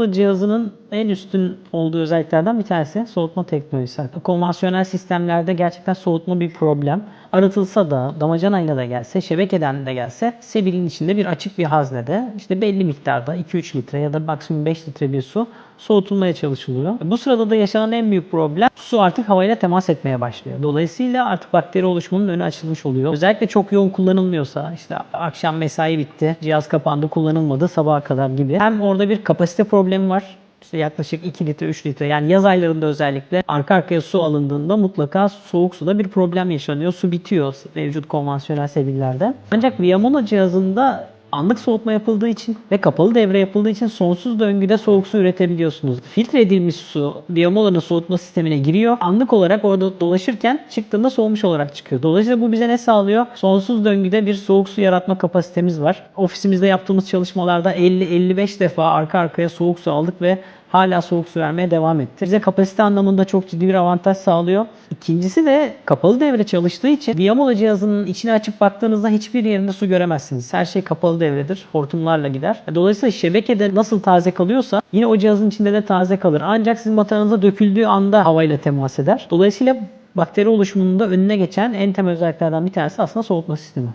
Viamola cihazının en üstün olduğu özelliklerden bir tanesi soğutma teknolojisi. Konvansiyonel sistemlerde gerçekten soğutma bir problem. Arıtılsa da, damacanayla da gelse, şebekeden de gelse sebilin içinde bir açık bir haznede işte belli miktarda 2-3 litre ya da maksimum 5 litre bir su soğutulmaya çalışılıyor. Bu sırada da yaşanan en büyük problem su artık havayla temas etmeye başlıyor. Dolayısıyla artık bakteri oluşumunun önü açılmış oluyor. Özellikle çok yoğun kullanılmıyorsa işte akşam mesai bitti, cihaz kapandı, kullanılmadı sabaha kadar gibi. Hem orada bir kapasite problemi var. İşte yaklaşık 2 litre 3 litre yani yaz aylarında özellikle arka arkaya su alındığında mutlaka soğuk suda bir problem yaşanıyor. Su bitiyor mevcut konvansiyonel sebillerde. Ancak Viamola cihazında anlık soğutma yapıldığı için ve kapalı devre yapıldığı için sonsuz döngüde soğuk su üretebiliyorsunuz. Filtre edilmiş su Viamola'nın soğutma sistemine giriyor. Anlık olarak orada dolaşırken çıktığında soğumuş olarak çıkıyor. Dolayısıyla bu bize ne sağlıyor? Sonsuz döngüde bir soğuk su yaratma kapasitemiz var. Ofisimizde yaptığımız çalışmalarda 50-55 defa arka arkaya soğuk su aldık ve hala soğuk su vermeye devam etti. Bize kapasite anlamında çok ciddi bir avantaj sağlıyor. İkincisi de kapalı devre çalıştığı için Viamola cihazının içine açıp baktığınızda hiçbir yerinde su göremezsiniz. Her şey kapalı devredir. Hortumlarla gider. Dolayısıyla şebekede nasıl taze kalıyorsa yine o cihazın içinde de taze kalır. Ancak sizin matanıza döküldüğü anda havayla temas eder. Dolayısıyla bakteri oluşumunun da önüne geçen en temel özelliklerden bir tanesi aslında soğutma sistemi.